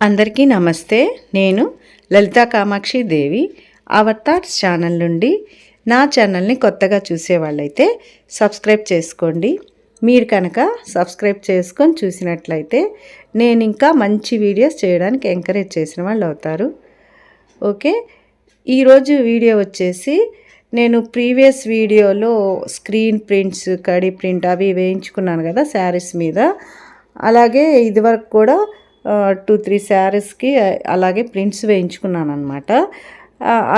అందరికీ నమస్తే. నేను లలితా కామాక్షి దేవి. అవతార్స్ ఛానల్ నుండి నా ఛానల్ని కొత్తగా చూసేవాళ్ళైతే సబ్స్క్రైబ్ చేసుకోండి. మీరు కనుక సబ్స్క్రైబ్ చేసుకొని చూసినట్లయితే నేను ఇంకా మంచి వీడియోస్ చేయడానికి ఎంకరేజ్ చేసిన వాళ్ళు అవుతారు. ఓకే? ఈరోజు వీడియో వచ్చేసి నేను ప్రీవియస్ వీడియోలో స్క్రీన్ ప్రింట్స్ కడి ప్రింట్ అవి వేయించుకున్నాను కదా శారీస్ మీద. అలాగే ఇదివరకు కూడా టూ త్రీ శారీస్కి అలాగే ప్రింట్స్ వేయించుకున్నాను అనమాట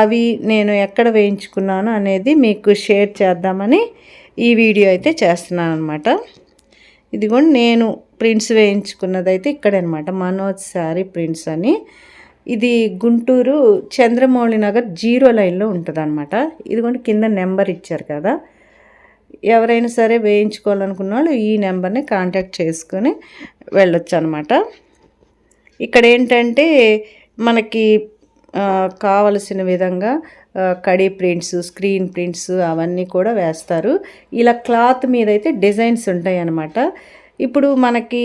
అవి నేను ఎక్కడ వేయించుకున్నాను అనేది మీకు షేర్ చేద్దామని ఈ వీడియో అయితే చేస్తున్నాను అనమాట ఇదిగోండి నేను ప్రింట్స్ వేయించుకున్నది అయితే ఇక్కడనమాట మనోజ్ శారీ ప్రింట్స్ అని. ఇది గుంటూరు చంద్రమౌళి నగర్ జీరో లైన్లో ఉంటుంది అనమాట ఇదిగోండి కింద నెంబర్ ఇచ్చారు కదా. ఎవరైనా సరే వేయించుకోవాలనుకున్న వాళ్ళు ఈ నెంబర్ని కాంటాక్ట్ చేసుకొని వెళ్ళొచ్చు అనమాట ఇక్కడ ఏంటంటే మనకి కావలసిన విధంగా కడీ ప్రింట్స్ స్క్రీన్ ప్రింట్స్ అవన్నీ కూడా వేస్తారు. ఇలా క్లాత్ మీద అయితే డిజైన్స్ ఉంటాయి అన్నమాట ఇప్పుడు మనకి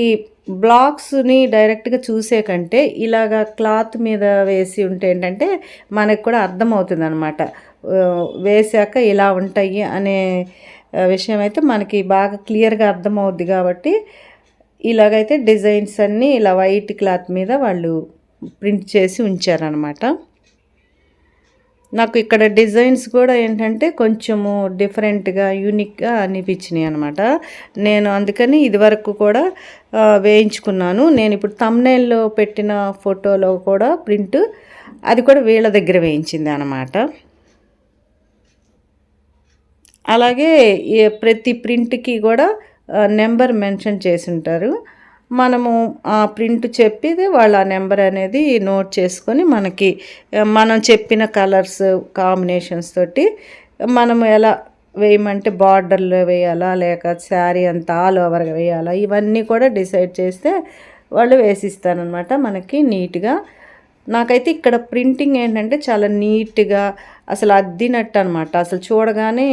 బ్లాక్స్ని డైరెక్ట్గా చూసే కంటే ఇలాగా క్లాత్ మీద వేసి ఉంటే ఏంటంటే మనకు కూడా అర్థమవుతుంది అనమాట వేసాక ఇలా ఉంటాయి అనే విషయం అయితే మనకి బాగా క్లియర్గా అర్థమవుద్ది కాబట్టి ఇలాగైతే డిజైన్స్ అన్నీ ఇలా వైట్ క్లాత్ మీద వాళ్ళు ప్రింట్ చేసి ఉంచారనమాట నాకు ఇక్కడ డిజైన్స్ కూడా ఏంటంటే కొంచెము డిఫరెంట్గా యూనిక్గా అనిపించినాయి అనమాట నేను అందుకని ఇదివరకు కూడా వేయించుకున్నాను. నేను ఇప్పుడు తమ్నైల్లో పెట్టిన ఫోటోలో కూడా ప్రింట్ అది కూడా వీళ్ళ దగ్గర వేయించింది అనమాట అలాగే ప్రతి ప్రింట్కి కూడా నెంబర్ మెన్షన్ చేసి ఉంటారు మనము ఆ ప్రింట్ చెప్పిది వాళ్ళ ఆ నెంబర్ అనేది నోట్ చేసుకొని మనకి మనం చెప్పిన కలర్స్ కాంబినేషన్స్ తోటి మనము ఎలా వేయమంటే బార్డర్లో వేయాలా లేక శారీ అంతా ఆల్ ఓవర్గా వేయాలా ఇవన్నీ కూడా డిసైడ్ చేస్తే వాళ్ళు వేసిస్తారనమాట మనకి నీట్గా. నాకైతే ఇక్కడ ప్రింటింగ్ ఏంటంటే చాలా నీట్గా అసలు అద్దినట్టు అనమాట అసలు చూడగానే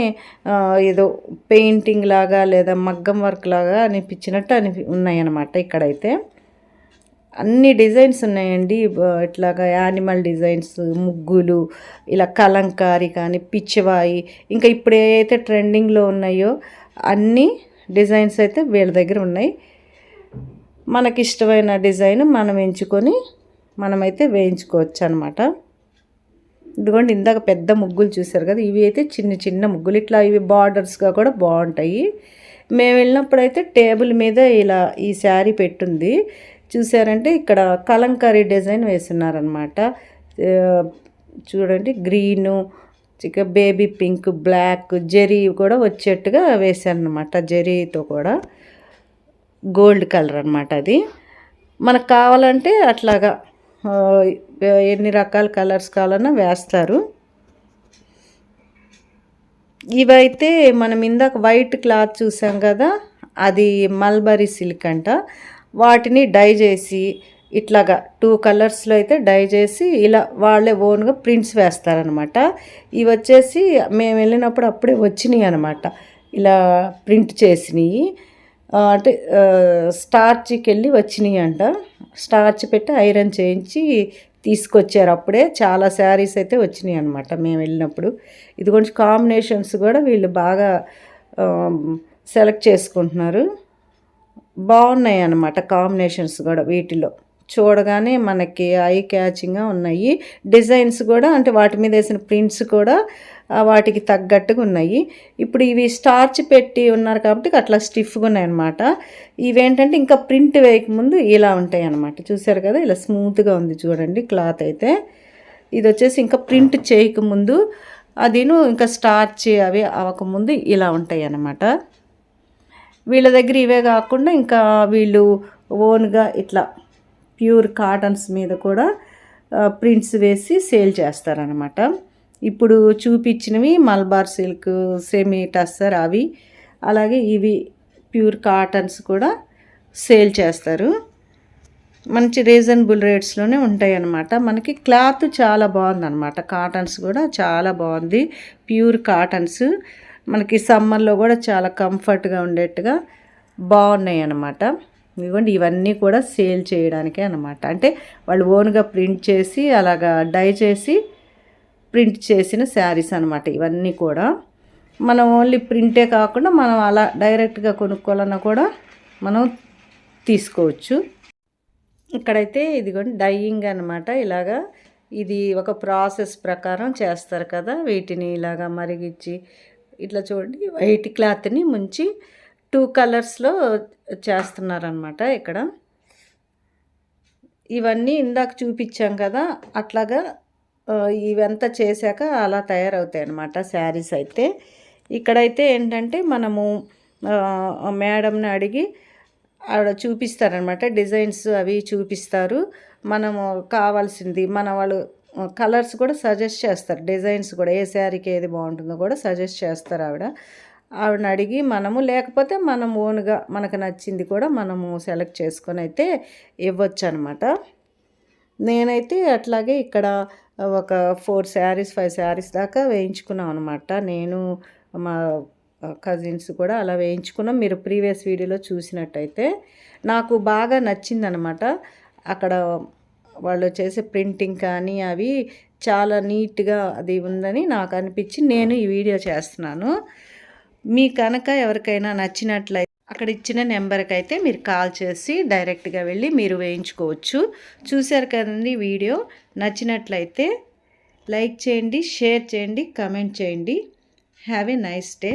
ఏదో పెయింటింగ్ లాగా లేదా మగ్గం వర్క్ లాగా అనిపించినట్టు అని ఉన్నాయన్నమాట ఇక్కడైతే. అన్ని డిజైన్స్ ఉన్నాయండి. ఇట్లాగా యానిమల్ డిజైన్స్ ముగ్గులు ఇలా కలంకారి కానీ పిచ్చివాయి ఇంకా ఇప్పుడు ఏవైతే ట్రెండింగ్లో ఉన్నాయో అన్ని డిజైన్స్ అయితే వీళ్ళ దగ్గర ఉన్నాయి. మనకి ఇష్టమైన డిజైన్ మనం ఎంచుకొని మనమైతే వేయించుకోవచ్చు అనమాట ఇదిగోండి ఇందాక పెద్ద ముగ్గులు చూసారు కదా ఇవి అయితే చిన్న చిన్న ముగ్గులు. ఇట్లా ఇవి బార్డర్స్గా కూడా బాగుంటాయి. మేము వెళ్ళినప్పుడైతే టేబుల్ మీద ఇలా ఈ శారీ పెట్టుంది. చూసారంటే ఇక్కడ కలంకారీ డిజైన్ వేస్తున్నారనమాట చూడండి గ్రీను ఇక బేబీ పింక్ బ్లాక్ జెరీ కూడా వచ్చేట్టుగా వేశారనమాట జెరీతో కూడా. గోల్డ్ కలర్ అనమాట అది. మనకు కావాలంటే అట్లాగా ఎన్ని రకాల కలర్స్ కావాలన్నా వేస్తారు. ఇవైతే మనం ఇందాక వైట్ క్లాత్ చూసాం కదా అది మల్బరీ సిల్క్ అంట. వాటిని డై చేసి ఇట్లాగా టూ కలర్స్లో అయితే డై చేసి ఇలా వాళ్ళే ఓన్గా ప్రింట్స్ వేస్తారనమాట ఇవి వచ్చేసి మేము వెళ్ళినప్పుడు అప్పుడే వచ్చినాయి అనమాట ఇలా ప్రింట్ చేసినవి అంటే స్టార్చ్కి వెళ్ళి వచ్చినాయి అంట స్టార్చ్ పెట్టి ఐరన్ చేయించి తీసుకొచ్చారు అప్పుడే. చాలా శారీస్ అయితే వచ్చినాయి అనమాట మేము వెళ్ళినప్పుడు ఇది కొంచెం కాంబినేషన్స్ కూడా వీళ్ళు బాగా సెలెక్ట్ చేసుకుంటున్నారు. బాగున్నాయి అన్నమాట కాంబినేషన్స్ కూడా వీటిలో. చూడగానే మనకి ఐ క్యాచింగ్గా ఉన్నాయి. డిజైన్స్ కూడా అంటే వాటి మీద వేసిన ప్రింట్స్ కూడా వాటికి తగ్గట్టుగా ఉన్నాయి. ఇప్పుడు ఇవి స్టార్చ్ పెట్టి ఉన్నారు కాబట్టి అట్లా స్టిఫ్గా ఉన్నాయన్నమాట. ఇవేంటంటే ఇంకా ప్రింట్ వేయకముందు ఇలా ఉంటాయి అన్నమాట చూసారు కదా ఇలా స్మూత్గా ఉంది చూడండి క్లాత్ అయితే. ఇది వచ్చేసి ఇంకా ప్రింట్ చేయకముందు అదిను ఇంకా స్టార్చ్ అవి అవ్వకముందు ఇలా ఉంటాయి అన్నమాట వీళ్ళ దగ్గర ఇవే కాకుండా ఇంకా వీళ్ళు ఓన్గా ఇట్లా ప్యూర్ కాటన్స్ మీద కూడా ప్రింట్స్ వేసి సేల్ చేస్తారనమాట ఇప్పుడు చూపించినవి మల్బార్ సిల్క్ సెమీ టస్సర్ అవి. అలాగే ఇవి ప్యూర్ కాటన్స్ కూడా సేల్ చేస్తారు. మంచి రీజనబుల్ రేట్స్లోనే ఉంటాయి అన్నమాట మనకి క్లాత్ చాలా బాగుందన్నమాట. కాటన్స్ కూడా చాలా బాగుంది. Pure cottons. మనకి సమ్మర్లో కూడా చాలా కంఫర్ట్గా ఉండేట్టుగా బాగున్నాయి అన్నమాట ఇదిగోండి ఇవన్నీ కూడా సేల్ చేయడానికే అనమాట అంటే వాళ్ళు ఓన్గా ప్రింట్ చేసి అలాగా డై చేసి ప్రింట్ చేసిన శారీస్ అనమాట ఇవన్నీ కూడా. మనం ఓన్లీ ప్రింటే కాకుండా మనం అలా డైరెక్ట్గా కొనుక్కోవాలన్నా కూడా మనం తీసుకోవచ్చు. ఇక్కడైతే ఇదిగోండి డైయింగ్ అనమాట ఇలాగా ఇది ఒక ప్రాసెస్ ప్రకారం చేస్తారు కదా వీటిని ఇలాగా మరిగించి ఇట్లా చూడండి వైట్ క్లాత్ని ముంచి టూ కలర్స్లో చేస్తున్నారనమాట ఇక్కడ. ఇవన్నీ ఇందాక చూపించాం కదా అట్లాగా ఇవంతా చేశాక అలా తయారవుతాయి అన్నమాట శారీస్ అయితే. ఇక్కడైతే ఏంటంటే మనము మేడంని అడిగి ఆవిడ చూపిస్తారనమాట డిజైన్స్ అవి చూపిస్తారు. మనము కావాల్సింది మన వాళ్ళు కలర్స్ కూడా సజెస్ట్ చేస్తారు డిజైన్స్ కూడా ఏ శారీకి ఏది బాగుంటుందో కూడా సజెస్ట్ చేస్తారు ఆవిడ. ఆవిడని అడిగి మనము లేకపోతే మనం ఓన్గా మనకు నచ్చింది కూడా మనము సెలెక్ట్ చేసుకొని అయితే ఇవ్వచ్చు అనమాట నేనైతే అట్లాగే ఇక్కడ ఒక ఫోర్ శారీస్ ఫైవ్ శారీస్ దాకా వేయించుకున్నాం అనమాట నేను మా కజిన్స్ కూడా అలా వేయించుకున్నాం. మీరు ప్రీవియస్ వీడియోలో చూసినట్టయితే నాకు బాగా నచ్చిందనమాట. అక్కడ వాళ్ళు చేసే ప్రింటింగ్ కానీ అవి చాలా నీట్గా అది ఉందని నాకు అనిపించి నేను ఈ వీడియో చేస్తున్నాను. మీ కనుక ఎవరికైనా నచ్చినట్లయితే అక్కడ ఇచ్చిన నెంబర్కి అయితే మీరు కాల్ చేసి డైరెక్ట్గా వెళ్ళి మీరు వేయించుకోవచ్చు. చూశారు కదండి వీడియో? నచ్చినట్లయితే లైక్ చేయండి షేర్ చేయండి కమెంట్ చేయండి. Have a nice day.